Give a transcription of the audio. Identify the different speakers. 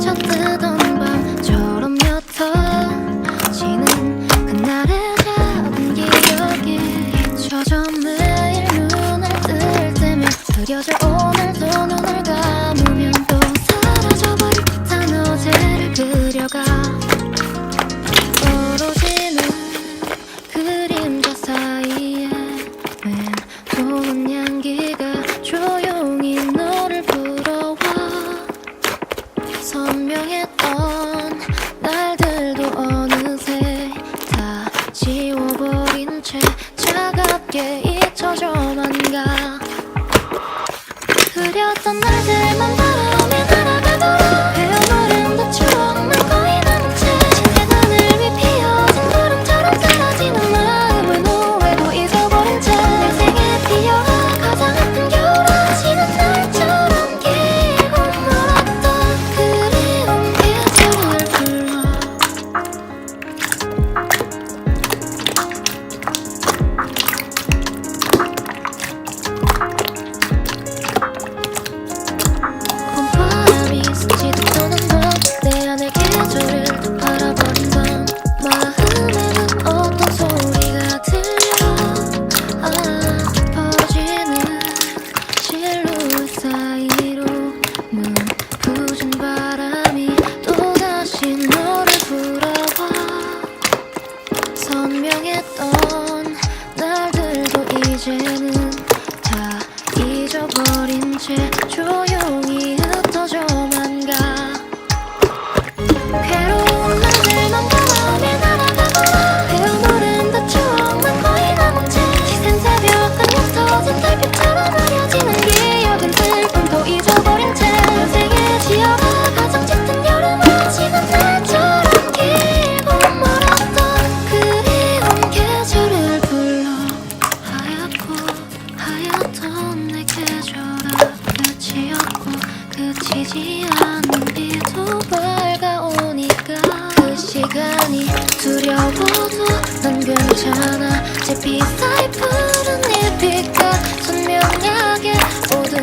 Speaker 1: 저 뜨던 선명했던 날들도 어느새 다 지워버린 채 차갑게 잊혀져만 가. 그렸던 날들만 바라 magic 그치지 않은 비도 밝아오니까 그 시간이 두려워도 난 괜찮아. 제빛 사이 푸른 이 빛과 선명하게 모든